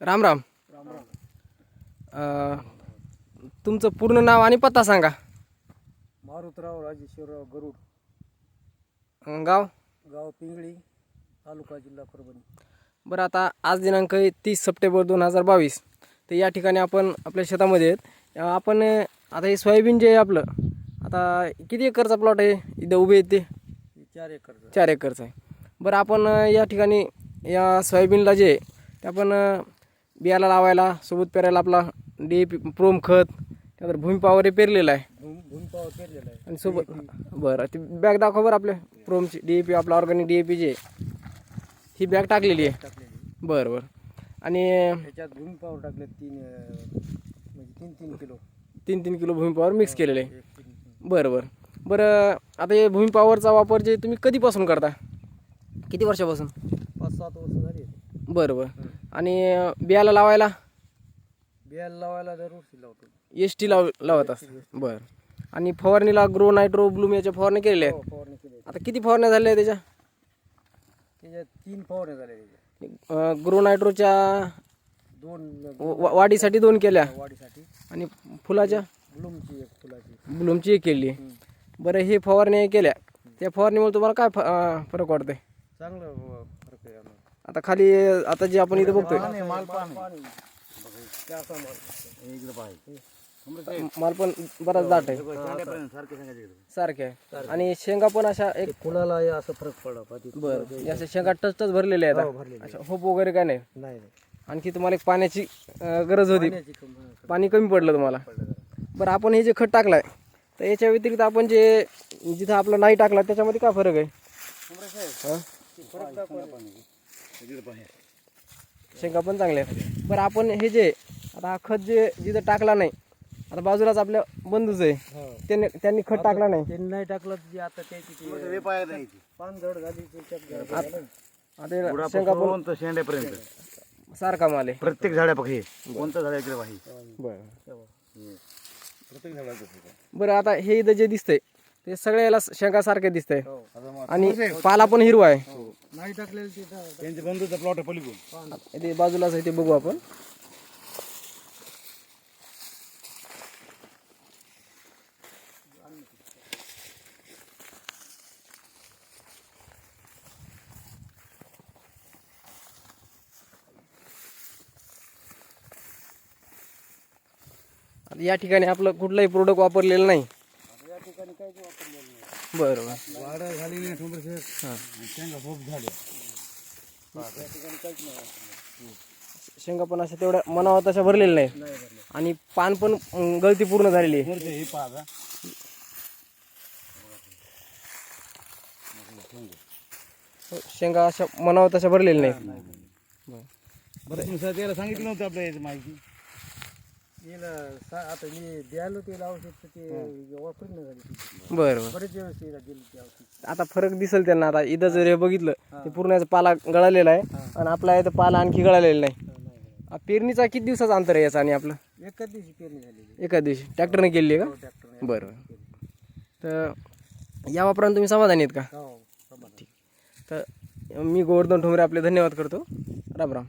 राम राम. अं, तुमचं पूर्ण नाव आणि पत्ता सांगा. मारुतराव राजेश्वरराव गरुड. अं, गाव? गाव पिंगळी तालुका जिल्हा परभणी. बरं आता आज दिनांक आहे तीस सप्टेंबर दोन हजार बावीस. तर या ठिकाणी आपण आपल्या शेतामध्ये आहेत. अं, आपण अं, आता हे सोयाबीन जे आहे आपलं आता किती एकरचा प्लॉट आहे? इथं उभे आहेत ते? हे चार एकरचं चार एकरचं आहे. बरं आपण अं, या ठिकाणी या सोयाबीनला जे आहे, ते आपण अं, बियाला लावायला सोबत पेरायला आपला डी ए पी प्रोम खत त्यानंतर भूमिपावर हे पेरलेलं आहे. भूम भूमपावर पेरलेला आहे. आणि सोबत बरं ती बॅग दाखवा बरं आपल्या प्रोमची. डी ए पी आपला ऑर्गॅनिक डी ए पी जे ही बॅग टाकलेली आहे. बरं बरं. आणि त्याच्यात भूमपावर टाकले तीन म्हणजे तीन तीन किलो. तीन तीन किलो भूमिपावर मिक्स केलेलं आहे. बरं बरं. बरं आता हे भूमिपावरचा वापर जे तुम्ही कधीपासून करता? किती वर्षापासून? पाच सात वर्ष झाली बरं बरं. आणि बियाला लावायला? बियाला लावायला दरवर्षी लावतो. एस टी लाव लावत असतं बरं. आणि फवारणीला ग्रो नायट्रो ब्लूम याच्या फवारणी केलेल्या आहेत? हो, फवारणी केली आता किती फवारण्या झाल्या त्याच्या? त्याच्यात तीन फवारण्या झाल्या त्याच्या. अं, ग्रो नायट्रोच्या दोन वा- वाढीसाठी दोन केल्या? वाढीसाठी. आणि फुलाच्या? ब्लूमची एक फुलाची. ब्लूमची एक केली. बरं हे फवारणी केल्या. त्या फवारणीमुळे तुम्हाला काय फ- अं, फरक वाटतंय? चांगलं अं, फरक आहे आम्हाला. आता खाली आता जे आपण इथं बघतोय. माल पाणी. माल बराच दाट आहे. सारखे आहे. आणि शेंगा पण अशा एक हे असं फरक पडला बरं. अशा शेंगा टच टच भरलेल्या आहेत. हो, आता. अच्छा होप वगैरे काय नाही. आणखी तुम्हाला एक पाण्याची अं, गरज होती. पाणी कमी पडलं तुम्हाला. बरं आपण हे जे खत टाकलाय तर याच्या व्यतिरिक्त आपण जे जिथं आपला नाही टाकला त्याच्यामध्ये काय फरक आहे? हं? शेंगा पण चांगल्या आहेत. बरं आपण हे जे आता हा खत जे जिथं टाकला नाही आता बाजूलाच आपल्या बंधूच आहे हो. त्यांनी त्यांनी खत टाकला नाही. त्यांनी नाही टाकलं जे आता त्याची पान जड झाली. आता शेंगा पण कोणतं शेंड्यापर्यंत. सारखा माल आहे. प्रत्येक झाड्यापक हे कोणतं झाड इकडे बरं. प्रत्येक झाडाचं बरं आता हे इथं जे दिसतंय ते सगळ्याला शेंगा सारखे दिसतंय. हो. आणि पाला पण हिरवा आहे. नाही टाकलेलं बंधूचा प्लॉट पलीकडून. ते बाजूलाच आहे ते बघू आपण. या ठिकाणी आपलं कुठलंही प्रोडक्ट वापरलेलं नाही. काहीच वापरलेलं नाही. बरं बरं वाढ झाली नाही ठोंबर शेंगा खूप झाल्या या ठिकाणी काहीच नाही वापरलेलं. शेंगा पण अशा तेवढ्या मनावर तशा भरलेल्या नाही नाही भरलं आणि पान पण अं, गळती पूर्ण झालेली आहे. हे पाहा शेंगा अशा मनावर तशा भरलेल्या नाही बरं. बरं तुम्ही सर त्याला सांगितलं नव्हतं आपल्या याची माहिती. तिला सा- आता मी द्यायला औषध तर ते वापरून नाही झाली. ती. बरं बरं. बरेच दिवस तिला दिली ते औषध. आता फरक दिसेल त्यांना. आता इथं जर हे बघितलं ते पूर्ण याचा पाला गळालेला आहे आणि आपला इथं पाला आणखी गळालेला नाही. हा, नाही झाली. आ, पेरणीचा किती दिवसाचा अंतर आहे याचा आणि आपलं? एकाच दिवशी पेरणी झालेली एका दिवशी. ट्रॅक्टरने केली आहे का? बरं तर या वापरानं तुम्ही समाधानी आहेत का? हो प्रमाणात. तर मी गोवर्धन ठोंबरे आपले धन्यवाद करतो. राम राम.